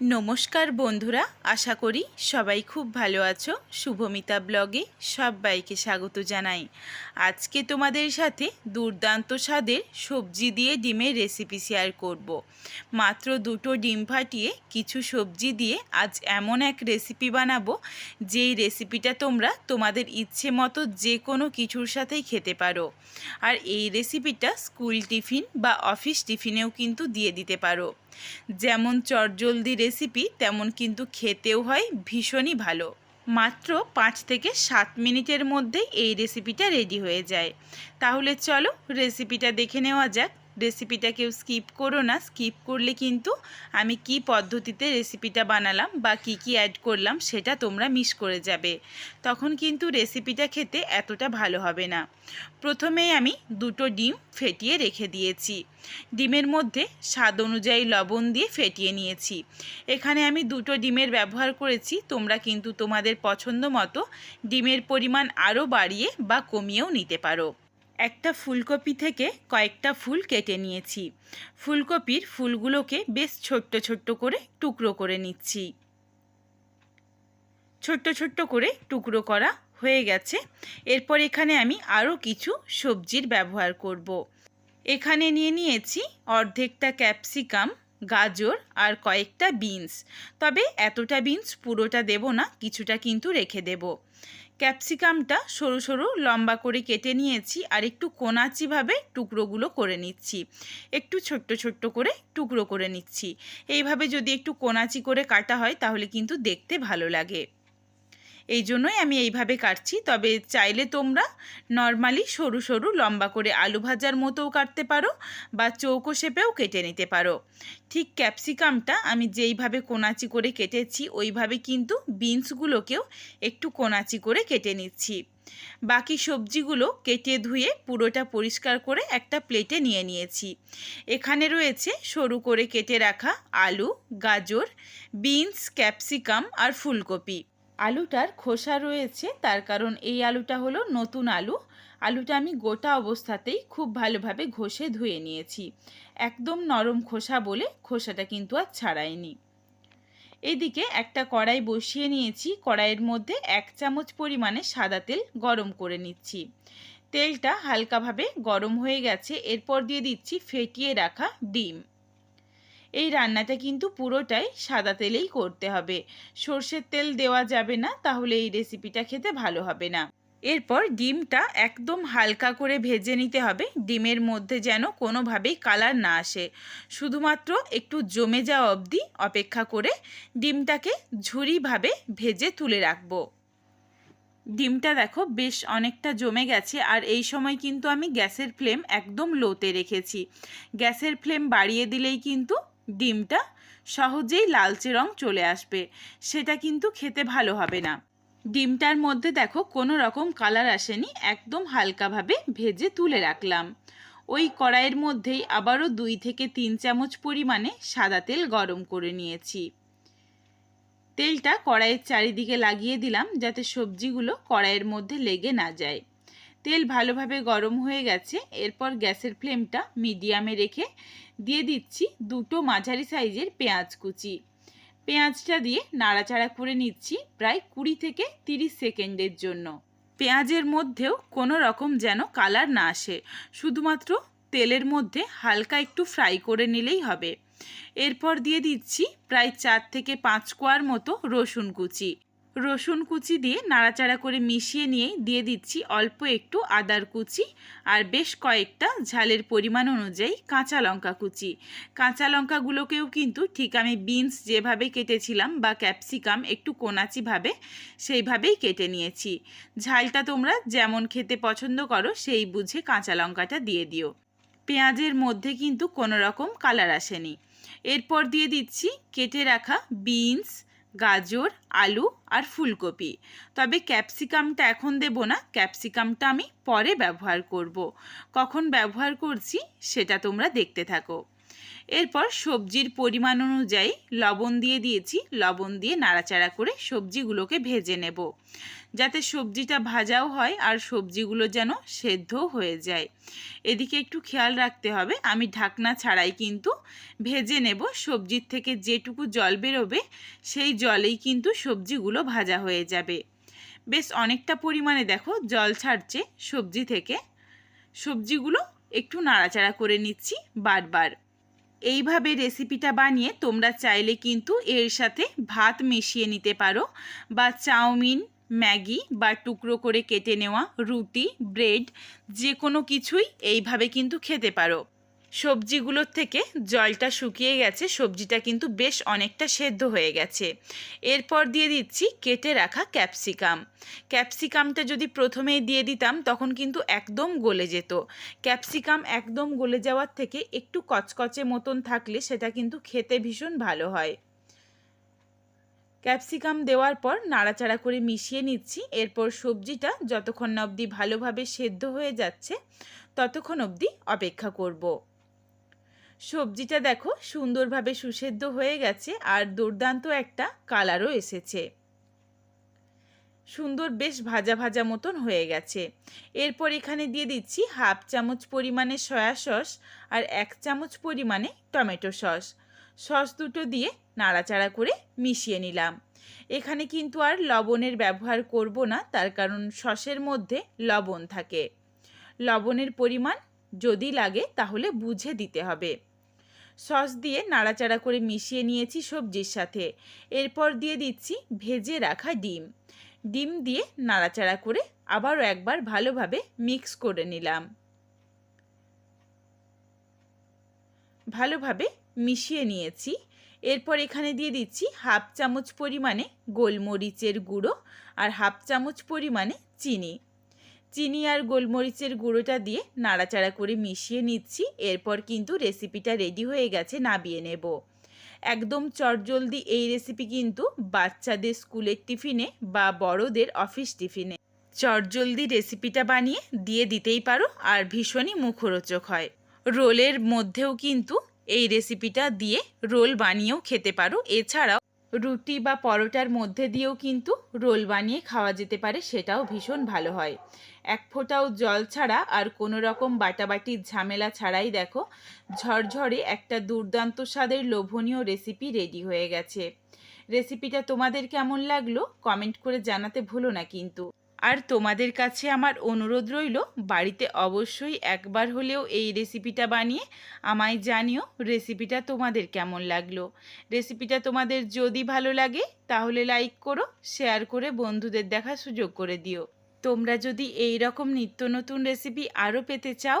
নমস্কার বন্ধুরা, আশা করি সবাই খুব ভালো আছো। শুভমিতা ব্লগে সবাইকে স্বাগত জানাই। আজকে তোমাদের সাথে দুর্দান্ত স্বাদের সবজি দিয়ে ডিমের রেসিপি শেয়ার করব। মাত্র দুটো ডিম ফাটিয়ে কিছু সবজি দিয়ে আজ এমন এক রেসিপি বানাবো, যেই রেসিপিটা তোমরা তোমাদের ইচ্ছে মতো যে কোনো কিছুর সাথেই খেতে পারো। আর এই রেসিপিটা স্কুল টিফিন বা অফিস টিফিনেও কিন্তু দিয়ে দিতে পারো। যেমন চটজলদি রেসিপি তেমন কিন্তু খেতেও হয় ভীষণই ভালো। মাত্র পাঁচ থেকে সাত মিনিটের মধ্যেই এই রেসিপিটা রেডি হয়ে যায়। তাহলে চলো রেসিপিটা দেখে নেওয়া যাক। রেসিপিটা কেউ স্কিপ করো না স্কিপ করলে কিন্তু আমি কি পদ্ধতিতে রেসিপিটা বানালাম বা কি কি অ্যাড করলাম সেটা তোমরা মিস করে যাবে। তখন কিন্তু রেসিপিটা খেতে এতটা ভালো হবে না। প্রথমেই আমি দুটো ডিম ফেটিয়ে রেখে দিয়েছি। ডিমের মধ্যে স্বাদ অনুযায়ী লবণ দিয়ে ফেটিয়ে নিয়েছি। এখানে আমি দুটো ডিমের ব্যবহার করেছি, তোমরা কিন্তু তোমাদের পছন্দ মতো ডিমের পরিমাণ আরও বাড়িয়ে বা কমিয়েও নিতে পারো। একটা ফুলকপি থেকে কয়েকটা ফুল কেটে নিয়েছি। ফুলকপির ফুলগুলোকে বেশ ছোট্ট ছোট্ট করে টুকরো করে নিচ্ছি। ছোট্ট ছোট্ট করে টুকরো করা হয়ে গেছে। এরপর এখানে আমি আরও কিছু সবজির ব্যবহার করব। এখানে নিয়ে নিয়েছি অর্ধেকটা ক্যাপসিকাম, গাজর আর কয়েকটা বিনস। তবে এতটা বিনস পুরোটা দেব না, কিছুটা কিন্তু রেখে দেব। ক্যাপসিকামটা সরু সরু লম্বা করে কেটে নিয়েছি আর একটু কোনাচিভাবে টুকরোগুলো করে নিচ্ছি। একটু ছোট্ট ছোট্ট করে টুকরো করে নিচ্ছি। এইভাবে যদি একটু কোনাচি করে কাটা হয় তাহলে কিন্তু দেখতে ভালো লাগে। এই জন্যই আমি এইভাবে কাটছি। তবে চাইলে তোমরা নর্মালি সরু সরু লম্বা করে আলু ভাজার মতোও কাটতে পারো বা চৌকো শেপেও কেটে নিতে পারো। ঠিক ক্যাপসিকামটা আমি যেইভাবে কোনাচি করে কেটেছি, ওইভাবে কিন্তু বিনসগুলোকেও একটু কোনাচি করে কেটে নিচ্ছি। বাকি সবজিগুলো কেটে ধুয়ে পুরোটা পরিষ্কার করে একটা প্লেটে নিয়ে নিয়েছি। এখানে রয়েছে সরু করে কেটে রাখা আলু, গাজর, বিনস, ক্যাপসিকাম আর ফুলকপি। আলুটার খোসা রয়েছে, তার কারণ এই আলুটা হলো নতুন আলু। আলুটা আমি গোটা অবস্থাতেই খুব ভালোভাবে ঘষে ধুয়ে নিয়েছি। একদম নরম খোসা বলে খোসাটা কিন্তু আর ছাড়াইনি। এদিকে একটা কড়াই বসিয়ে নিয়েছি, কড়াইয়ের মধ্যে এক চামচ পরিমাণে সাদা তেল গরম করে নিচ্ছি। তেলটা হালকাভাবে গরম হয়ে গেছে, এরপর দিয়ে দিচ্ছি ফেটিয়ে রাখা ডিম। এই রান্নাটা কিন্তু পুরোটাই সাদা তেলেই করতে হবে। সর্ষের তেল দেওয়া যাবে না, তাহলে এই রেসিপিটা খেতে ভালো হবে না। এরপর ডিমটা একদম হালকা করে ভেজে নিতে হবে। ডিমের মধ্যে যেন কোনোভাবেই কালার না আসে। শুধুমাত্র একটু জমে যাওয়া অবধি অপেক্ষা করে ডিমটাকে ঝুরিভাবে ভেজে তুলে রাখব। ডিমটা দেখো বেশ অনেকটা জমে গেছে, আর এই সময় কিন্তু আমি গ্যাসের ফ্লেম একদম লোতে রেখেছি। গ্যাসের ফ্লেম বাড়িয়ে দিলেই কিন্তু ডিমটা সহজেই লালচে রং চলে আসবে। সেটা কিন্তু খেতে ভালো হবে না। ডিমটার মধ্যে দেখো কোনো রকম কালার আসেনি, একদম হালকাভাবে ভেজে তুলে রাখলাম। ওই কড়াইয়ের মধ্যেই আবারও দুই থেকে তিন চামচ পরিমাণে সাদা তেল গরম করে নিয়েছি। তেলটা কড়াইয়ের চারিদিকে লাগিয়ে দিলাম যাতে সবজিগুলো কড়াইয়ের মধ্যে লেগে না যায়। তেল ভালোভাবে গরম হয়ে গেছে, এরপর গ্যাসের ফ্লেমটা মিডিয়ামে রেখে দিয়ে দিচ্ছি দুটো মাঝারি সাইজের পেঁয়াজ কুচি। পেঁয়াজটা দিয়ে নাড়াচাড়া করে নিচ্ছি প্রায় কুড়ি থেকে তিরিশ সেকেন্ডের জন্য। পেঁয়াজের মধ্যেও কোনো রকম যেন কালার না আসে, শুধুমাত্র তেলের মধ্যে হালকা একটু ফ্রাই করে নিলেই হবে। এরপর দিয়ে দিচ্ছি প্রায় চার থেকে পাঁচ কোয়ার মতো রসুন কুচি। রসুন কুচি দিয়ে নাড়াচাড়া করে মিশিয়ে নিয়ে দিয়ে দিচ্ছি অল্প একটু আদার কুচি আর বেশ কয়েকটা ঝালের পরিমাণ অনুযায়ী কাঁচা লঙ্কা কুচি। কাঁচা লঙ্কাগুলোকেও কিন্তু ঠিক আমি বিনস যেভাবে কেটেছিলাম বা ক্যাপসিকাম একটু কোনাচিভাবে সেইভাবেই কেটে নিয়েছি। ঝালটা তোমরা যেমন খেতে পছন্দ করো সেই বুঝে কাঁচা লঙ্কাটা দিয়ে দিও। পেঁয়াজের মধ্যে কিন্তু কোনো রকম কালার আসেনি। এরপর দিয়ে দিচ্ছি কেটে রাখা বিনস গাজর, আলু আর ফুলকপি তবে ক্যাপসিকামটা এখন দেব না, ক্যাপসিকামটা আমি পরে ব্যবহার করব। কখন ব্যবহার করছি, সেটা তোমরা দেখতে থাকো এরপর সবজির পরিমাণ অনুযায়ী লবণ দিয়ে দিয়েছি। লবণ দিয়ে নাড়াচাড়া করে সবজিগুলোকে ভেজে নেব। যাতে সবজিটা ভাজাও হয় আর সবজিগুলো যেন সেদ্ধও হয়ে যায়। এদিকে একটু খেয়াল রাখতে হবে, আমি ঢাকনা ছাড়াই কিন্তু ভেজে নেব। সবজির থেকে যেটুকু জল বেরোবে, সেই জলেই কিন্তু সবজিগুলো ভাজা হয়ে যাবে। বেশ অনেকটা পরিমাণে দেখো জল ছাড়ছে সবজি থেকে। সবজিগুলো একটু নাড়াচাড়া করে নিচ্ছি বারবার। এইভাবে রেসিপিটা বানিয়ে তোমরা চাইলে কিন্তু এর সাথে ভাত মিশিয়ে নিতে পারো বা চাউমিন, ম্যাগি বা টুকরো করে কেটে নেওয়া রুটি, ব্রেড যে কোনো কিছুই এইভাবে কিন্তু খেতে পারো। সবজিগুলোর থেকে জলটা শুকিয়ে গেছে, সবজিটা কিন্তু বেশ অনেকটা সেদ্ধ হয়ে গেছে। এরপর দিয়ে দিচ্ছি কেটে রাখা ক্যাপসিকাম। ক্যাপসিকামটা যদি প্রথমেই দিয়ে দিতাম, তখন কিন্তু একদম গলে যেত। ক্যাপসিকাম একদম গলে যাওয়ার থেকে একটু কচকচে মতন থাকলে সেটা কিন্তু খেতে ভীষণ ভালো হয়। ক্যাপসিকাম দেওয়ার পর নাড়াচাড়া করে মিশিয়ে নিচ্ছি। এরপর সবজিটা যতক্ষণ অবধি ভালোভাবে সেদ্ধ হয়ে যাচ্ছে, ততক্ষণ অবধি অপেক্ষা করব। সবজিটা দেখো সুন্দরভাবে সুসেদ্ধ হয়ে গেছে আর দুর্দান্ত একটা কালারও এসেছে। সুন্দর বেশ ভাজা ভাজা মতন হয়ে গেছে। এরপর এখানে দিয়ে দিচ্ছি হাফ চামচ পরিমাণে সয়া সস আর এক চামচ পরিমাণে টমেটো সস। সস দুটো দিয়ে নাড়াচাড়া করে মিশিয়ে নিলাম। এখানে কিন্তু আর লবণের ব্যবহার করব না, তার কারণ সসের মধ্যে লবণ থাকে। লবণের পরিমাণ যদি লাগে তাহলে বুঝে দিতে হবে। সস দিয়ে নাড়াচাড়া করে মিশিয়ে নিয়েছি সবজির সাথে। এরপর দিয়ে দিচ্ছি ভেজে রাখা ডিম। ডিম দিয়ে নাড়াচাড়া করে আবারও একবার ভালোভাবে মিক্স করে নিলাম। ভালোভাবে মিশিয়ে নিয়েছি। এরপর এখানে দিয়ে দিচ্ছি হাফ চামচ পরিমাণে গোলমরিচের গুঁড়ো আর হাফ চামচ পরিমাণে চিনি। চিনি আর গোলমরিচের গুঁড়োটা দিয়ে নাড়াচাড়া করে মিশিয়ে নিচ্ছি, এরপর কিন্তু রেসিপিটা রেডি হয়ে গেছে, নাবিয়ে নেব। একদম চটজলদি এই রেসিপি কিন্তু বাচ্চাদের স্কুলের টিফিনে বা বড়দের অফিস টিফিনে। চটজলদি রেসিপিটা বানিয়ে দিয়ে দিতেই পারো, আর ভীষণই মুখরোচক হয়। রোলের মধ্যেও কিন্তু এই রেসিপিটা দিয়ে রোল বানিয়েও খেতে পারো, এছাড়াও রুটি বা পরোটার মধ্যে দিয়েও কিন্তু রোল বানিয়ে খাওয়া যেতে পারে, সেটাও ভীষণ ভালো হয়। এক ফোঁটাও জল ছাড়া আর কোনো রকম বাটাবাটির ঝামেলা ছাড়াই দেখো, ঝরঝরে একটা দুর্দান্ত স্বাদের লোভনীয় রেসিপি রেডি হয়ে গেছে। রেসিপিটা তোমাদের কেমন লাগল কমেন্ট করে জানাতে ভুলো না কিন্তু। আর তোমাদের কাছে আমার অনুরোধ রইল, বাড়িতে অবশ্যই একবার হলেও এই রেসিপিটা বানিয়ে আমায় জানিও রেসিপিটা তোমাদের কেমন লাগল। রেসিপিটা তোমাদের যদি ভালো লাগে, তাহলে লাইক করো শেয়ার করে বন্ধুদের দেখা সুযোগ করে দিও। তোমরা যদি এই রকম নিত্য নতুন রেসিপি আরও পেতে চাও